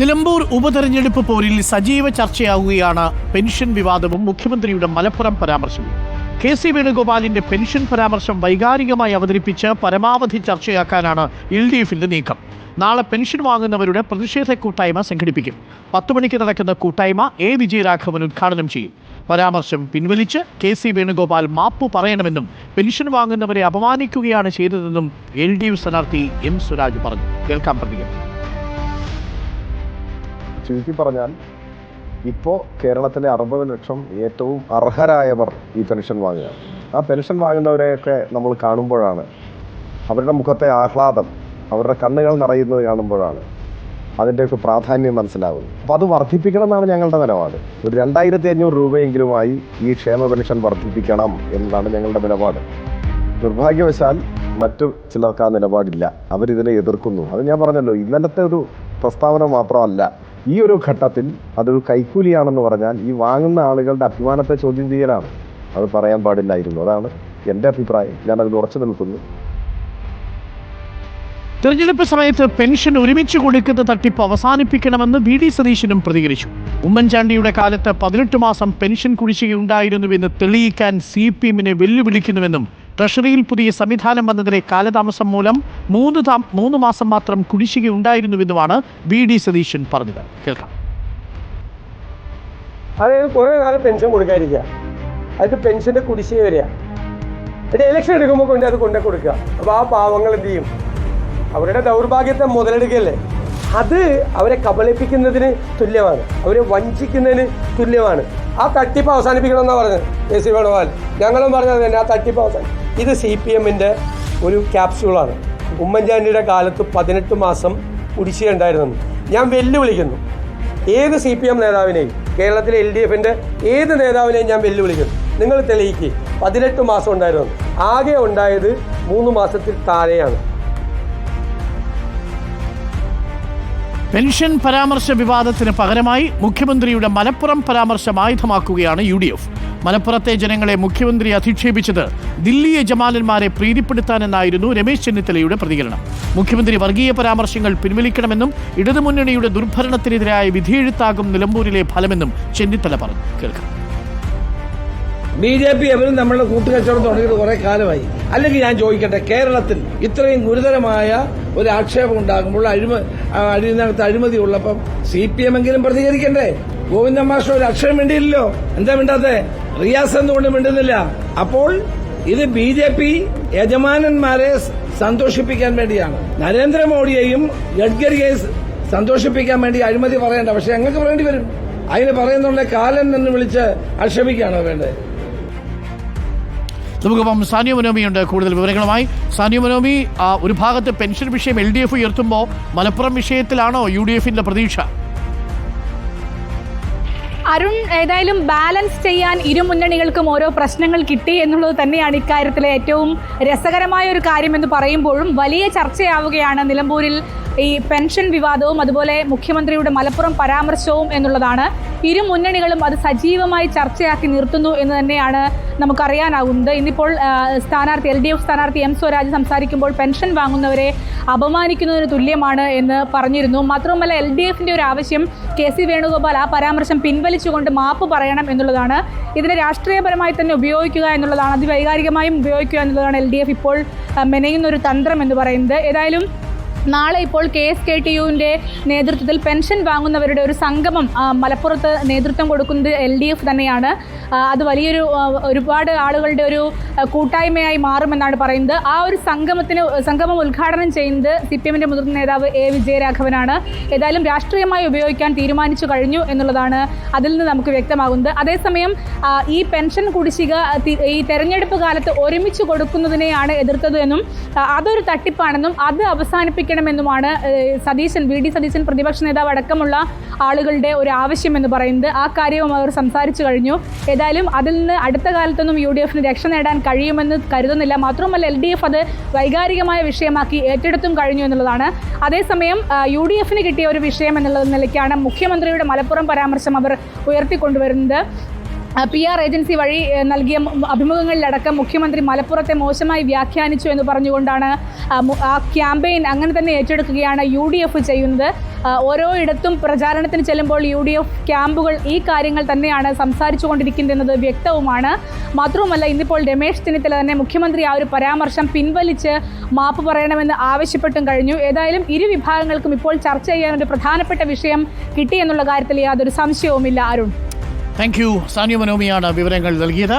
നിലമ്പൂർ ഉപതെരഞ്ഞെടുപ്പ് പോരിൽ സജീവ ചർച്ചയാവുകയാണ് പെൻഷൻ വിവാദവും മുഖ്യമന്ത്രിയുടെ മലപ്പുറം പരാമർശവും. കെ സി വേണുഗോപാലിന്റെ പെൻഷൻ പരാമർശം വൈകാരികമായി അവതരിപ്പിച്ച് പരമാവധി ചർച്ചയാക്കാനാണ് എൽ ഡി എഫിന്റെ നീക്കം. നാളെ പെൻഷൻ വാങ്ങുന്നവരുടെ പ്രതിഷേധ കൂട്ടായ്മ സംഘടിപ്പിക്കും. പത്ത് മണിക്ക് നടക്കുന്ന കൂട്ടായ്മ എ വിജയരാഘവൻ ഉദ്ഘാടനം ചെയ്യും. പരാമർശം പിൻവലിച്ച് കെ സി വേണുഗോപാൽ മാപ്പ് പറയണമെന്നും പെൻഷൻ വാങ്ങുന്നവരെ അപമാനിക്കുകയാണ് ചെയ്തതെന്നും എൽ ഡി എഫ് സ്ഥാനാർത്ഥി എം സുരാജ് പറഞ്ഞു. കേൾക്കാം പ്രതികരണം. ചുരുക്കി പറഞ്ഞാൽ ഇപ്പോൾ കേരളത്തിലെ അറുപത് ലക്ഷം ഏറ്റവും അർഹരായവർ ഈ പെൻഷൻ വാങ്ങുക ആ പെൻഷൻ വാങ്ങുന്നവരെയൊക്കെ നമ്മൾ കാണുമ്പോഴാണ് അവരുടെ മുഖത്തെ ആഹ്ലാദം അവരുടെ കണ്ണുകൾ നിറയുന്നത് കാണുമ്പോഴാണ് അതിന്റെയൊക്കെ പ്രാധാന്യം മനസ്സിലാവുന്നത്. അപ്പോൾ അത് വർദ്ധിപ്പിക്കണം എന്നാണ് ഞങ്ങളുടെ നിലപാട്. ഒരു രണ്ടായിരത്തി അഞ്ഞൂറ് രൂപയെങ്കിലുമായി ഈ ക്ഷേമ പെൻഷൻ വർദ്ധിപ്പിക്കണം എന്നതാണ് ഞങ്ങളുടെ നിലപാട്. നിർഭാഗ്യവശാൽ മറ്റു ചിലർക്ക് ആ നിലപാടില്ല. അവരിതിനെ എതിർക്കുന്നു. അത് ഞാൻ പറഞ്ഞല്ലോ ഇന്നലത്തെ ഒരു പ്രസ്താവന മാത്രമല്ല. ഈ ഒരു ഘട്ടത്തിൽ അതൊരു കൈക്കൂലിയാണെന്ന് പറഞ്ഞാൽ ഈ വാങ്ങുന്ന ആളുകളുടെ അഭിമാനത്തെ ചോദ്യം ചെയ്യലാണ്. അത് പറയാൻ പാടില്ലായിരുന്നു. അതാണ് എന്റെ അഭിപ്രായം. ഞാൻ അതിൽ ഉറച്ചു നിൽക്കുന്നു. തെരഞ്ഞെടുപ്പ് സമയത്ത് പെൻഷൻ ഒരുമിച്ച് കൊടുക്കുന്ന തട്ടിപ്പ് അവസാനിപ്പിക്കണമെന്ന് വി ഡി സതീശനും പ്രതികരിച്ചു. ഉമ്മൻചാണ്ടിയുടെ കാലത്ത് പതിനെട്ട് മാസം പെൻഷൻ കുടിശ്ശികയുണ്ടായിരുന്നുവെന്ന് തെളിയിക്കാൻ സി പി എമ്മിനെ വെല്ലുവിളിക്കുന്നുവെന്നും ട്രഷറിയിൽ പുതിയ സംവിധാനം വന്നതിലെ കാലതാമസം മൂലം മൂന്ന് മൂന്ന് മാസം മാത്രം കുടിശ്ശിക ഉണ്ടായിരുന്നുവെന്നുമാണ് വി ഡി സതീശൻ പറഞ്ഞത്. കേൾക്കാം. അതായത് കുറേ കാലം പെൻഷൻ കൊടുക്കാതിരിക്കുക. അതിന് പെൻഷന്റെ കുടിശ്ശിക വരിക. എന്നിട്ട് ഇലക്ഷൻ എടുക്കുമ്പോൾ കൊണ്ട് അത് കൊണ്ടേ കൊടുക്കുക. അപ്പോൾ ആ പാവങ്ങൾ എന്ത് ചെയ്യും? അവരുടെ ദൗർഭാഗ്യത്തെ മുതലെടുക്കല്ലേ അത് അവരെ കബളിപ്പിക്കുന്നതിന് തുല്യമാണ്. അവരെ വഞ്ചിക്കുന്നതിന് തുല്യമാണ്. ആ തട്ടിപ്പ് അവസാനിപ്പിക്കണമെന്നാണ് പറഞ്ഞത് എ സി വേണുഗോപാൽ. ഞങ്ങളും പറഞ്ഞത് തന്നെ ആ തട്ടിപ്പ് അവസാനം ഇത് സി പി എമ്മിന്റെ ഒരു ക്യാപ്സ്യൂളാണ്. ഉമ്മൻചാണ്ടിയുടെ കാലത്ത് പതിനെട്ട് മാസം കുടിശ്ശിക ഉണ്ടായിരുന്നു ഞാൻ വെല്ലുവിളിക്കുന്നു. ഏത് സി പി എം നേതാവിനെയും കേരളത്തിലെ എൽ ഡി എഫിന്റെ ഏത് നേതാവിനെയും ഞാൻ വെല്ലുവിളിക്കുന്നു. നിങ്ങൾ തെളിയിക്കുക പതിനെട്ട് മാസം ഉണ്ടായിരുന്നു. ആകെ ഉണ്ടായത് മൂന്ന് മാസത്തിൽ താഴെയാണ്. പെൻഷൻ പരാമർശ വിവാദത്തിന് പകരമായി മുഖ്യമന്ത്രിയുടെ മലപ്പുറം പരാമർശം ആയുധമാക്കുകയാണ് യു ഡി എഫ്. മലപ്പുറത്തെ ജനങ്ങളെ മുഖ്യമന്ത്രി അധിക്ഷേപിച്ചത് ദില്ലിയെ ജമാലന്മാരെ പ്രീതിപ്പെടുത്താനെന്നായിരുന്നു രമേശ് ചെന്നിത്തലയുടെ പ്രതികരണം. മുഖ്യമന്ത്രി വർഗീയ പരാമർശങ്ങൾ പിൻവലിക്കണമെന്നും ഇടതുമുന്നണിയുടെ ദുർഭരണത്തിനെതിരായ വിധിയെഴുത്താകും നിലമ്പൂരിലെ ഫലമെന്നും ചെന്നിത്തല പറഞ്ഞു. കേൾക്കാം. ബി ജെ പി എവരും നമ്മളുടെ കൂട്ടുകച്ചവടം തുടങ്ങിയത് കുറെ കാലമായി. അല്ലെങ്കിൽ ഞാൻ ചോദിക്കട്ടെ കേരളത്തിൽ ഇത്രയും ഗുരുതരമായ ഒരു ആക്ഷേപം ഉണ്ടാകുമ്പോൾ അഴിമ ആ, അഴിനകത്ത് അഴിമതി ഉള്ളപ്പം സി പി എം എങ്കിലും പ്രതികരിക്കണ്ടേ? ഗോവിന്ദ മാഷ് ഒരു അക്ഷരം വേണ്ടിയില്ലല്ലോ എന്താ മിണ്ടാത്തെ? റിയാസ് എന്തുകൊണ്ട് മിണ്ടുന്നില്ല? അപ്പോൾ ഇത് ബി ജെ പി യജമാനന്മാരെ സന്തോഷിപ്പിക്കാൻ വേണ്ടിയാണ്. നരേന്ദ്രമോദിയെയും ഗഡ്കരിയെയും സന്തോഷിപ്പിക്കാൻ വേണ്ടി അഴിമതി പറയണ്ട. പക്ഷെ ഞങ്ങൾക്ക് പറയേണ്ടി വരും. അതിന് പറയുന്നുള്ള കാലൻ എന്ന് വിളിച്ച് ആക്ഷേപിക്കുകയാണോ വേണ്ടത്? നമുക്കിപ്പം സാനിയ മനോമിയുണ്ട് കൂടുതൽ വിവരങ്ങളുമായി. സാനിയ മനോമി ഒരു ഭാഗത്ത് പെൻഷൻ വിഷയം എൽ ഡി എഫ് ഉയർത്തുമ്പോൾ മലപ്പുറം വിഷയത്തിലാണോ യു ഡി എഫിന്റെ പ്രതീക്ഷ? അരുൺ ഏതായാലും ബാലൻസ് ചെയ്യാൻ ഇരു മുന്നണികൾക്കും ഓരോ പ്രശ്നങ്ങൾ കിട്ടി എന്നുള്ളത് തന്നെയാണ് ഇക്കാര്യത്തിലെ ഏറ്റവും രസകരമായ ഒരു കാര്യമെന്ന് പറയുമ്പോഴും വലിയ ചർച്ചയാവുകയാണ് നിലമ്പൂരിൽ ഈ പെൻഷൻ വിവാദവും അതുപോലെ മുഖ്യമന്ത്രിയുടെ മലപ്പുറം പരാമർശവും എന്നുള്ളതാണ്. ഇരു മുന്നണികളും അത് സജീവമായി ചർച്ചയാക്കി നിർത്തുന്നു എന്ന് തന്നെയാണ് നമുക്കറിയാനാകുന്നത് ഇന്നിപ്പോൾ സ്ഥാനാർത്ഥി എൽ ഡി എഫ് സ്ഥാനാർത്ഥി എം സ്വരാജ് സംസാരിക്കുമ്പോൾ പെൻഷൻ വാങ്ങുന്നവരെ അപമാനിക്കുന്നതിന് തുല്യമാണ് എന്ന് പറഞ്ഞിരുന്നു. മാത്രവുമല്ല എൽ ഡി എഫിന്റെ ഒരു ആവശ്യം കെ സി വേണുഗോപാൽ ആ പരാമർശം പിൻവലിച്ചുകൊണ്ട് മാപ്പ് പറയണം എന്നുള്ളതാണ്. ഇതിനെ രാഷ്ട്രീയപരമായി തന്നെ ഉപയോഗിക്കുക എന്നുള്ളതാണ് അത് വൈകാരികമായും ഉപയോഗിക്കുക എന്നുള്ളതാണ് എൽ ഡി എഫ് ഇപ്പോൾ മെനയുന്ന ഒരു തന്ത്രം എന്ന് പറയുന്നത്. ഏതായാലും നാളെ ഇപ്പോൾ കെ എസ് കെ ടി യുവിന്റെ നേതൃത്വത്തിൽ പെൻഷൻ വാങ്ങുന്നവരുടെ ഒരു സംഗമം മലപ്പുറത്ത് നേതൃത്വം കൊടുക്കുന്നത് എൽ ഡി എഫ് തന്നെയാണ്. അത് വലിയൊരു ഒരുപാട് ആളുകളുടെ ഒരു കൂട്ടായ്മയായി മാറുമെന്നാണ് പറയുന്നത്. ആ ഒരു സംഗമത്തിന് സംഗമം ഉദ്ഘാടനം ചെയ്യുന്നത് സി പി എമ്മിന്റെ മുതിർന്ന നേതാവ് എ വിജയരാഘവനാണ്. ഏതായാലും രാഷ്ട്രീയമായി ഉപയോഗിക്കാൻ തീരുമാനിച്ചു കഴിഞ്ഞു എന്നുള്ളതാണ് അതിൽ നിന്ന് നമുക്ക് വ്യക്തമാകുന്നത്. അതേസമയം ഈ പെൻഷൻ കുടിശ്ശിക ഈ തെരഞ്ഞെടുപ്പ് കാലത്ത് ഒരുമിച്ച് കൊടുക്കുന്നതിനെയാണ് എതിർത്തത് എന്നും അതൊരു തട്ടിപ്പാണെന്നും അത് അവസാനിപ്പിക്കണമെന്നുമാണ് ഏഹ്, സതീശൻ വി ഡി സതീശൻ പ്രതിപക്ഷ നേതാവ് അടക്കമുള്ള ആളുകളുടെ ഒരു ആവശ്യം എന്ന് പറയുന്നത്. ആ കാര്യവും അവർ സംസാരിച്ചു കഴിഞ്ഞു. ഏതായാലും അതിൽ നിന്ന് അടുത്ത കാലത്തൊന്നും യു ഡി എഫിന് രക്ഷ നേടാൻ കഴിയുമെന്ന് കരുതുന്നില്ല. മാത്രമല്ല എൽ ഡി എഫ് അത് വൈകാരികമായ വിഷയമാക്കി ഏറ്റെടുത്തും കഴിഞ്ഞു എന്നുള്ളതാണ്. അതേസമയം യു ഡി എഫിന് കിട്ടിയ ഒരു വിഷയം എന്നുള്ള നിലയ്ക്കാണ് മുഖ്യമന്ത്രിയുടെ മലപ്പുറം പരാമർശം അവർ ഉയർത്തിക്കൊണ്ടുവരുന്നത്. പി ആർ ഏജൻസി വഴി നൽകിയ അഭിമുഖങ്ങളിലടക്കം മുഖ്യമന്ത്രി മലപ്പുറത്തെ മോശമായി വ്യാഖ്യാനിച്ചു എന്ന് പറഞ്ഞുകൊണ്ടാണ് ആ ക്യാമ്പയിൻ അങ്ങനെ തന്നെ ഏറ്റെടുക്കുകയാണ് യു ഡി എഫ് ചെയ്യുന്നത്. ഓരോ ഇടത്തും പ്രചാരണത്തിന് ചെല്ലുമ്പോൾ യു ഡി എഫ് ക്യാമ്പുകൾ ഈ കാര്യങ്ങൾ തന്നെയാണ് സംസാരിച്ചു കൊണ്ടിരിക്കുന്നത് വ്യക്തവുമാണ്. മാത്രവുമല്ല ഇന്നിപ്പോൾ രമേശ് ചെന്നിത്തല തന്നെ മുഖ്യമന്ത്രി ആ ഒരു പരാമർശം പിൻവലിച്ച് മാപ്പ് പറയണമെന്ന് ആവശ്യപ്പെട്ടും കഴിഞ്ഞു. ഏതായാലും ഇരു വിഭാഗങ്ങൾക്കും ഇപ്പോൾ ചർച്ച ചെയ്യാൻ ഒരു പ്രധാനപ്പെട്ട വിഷയം കിട്ടിയെന്നുള്ള കാര്യത്തിൽ യാതൊരു സംശയവുമില്ല. അരുൺ. താങ്ക് യു സാനിയ മനോമിയാണ് വിവരങ്ങൾ നൽകിയത്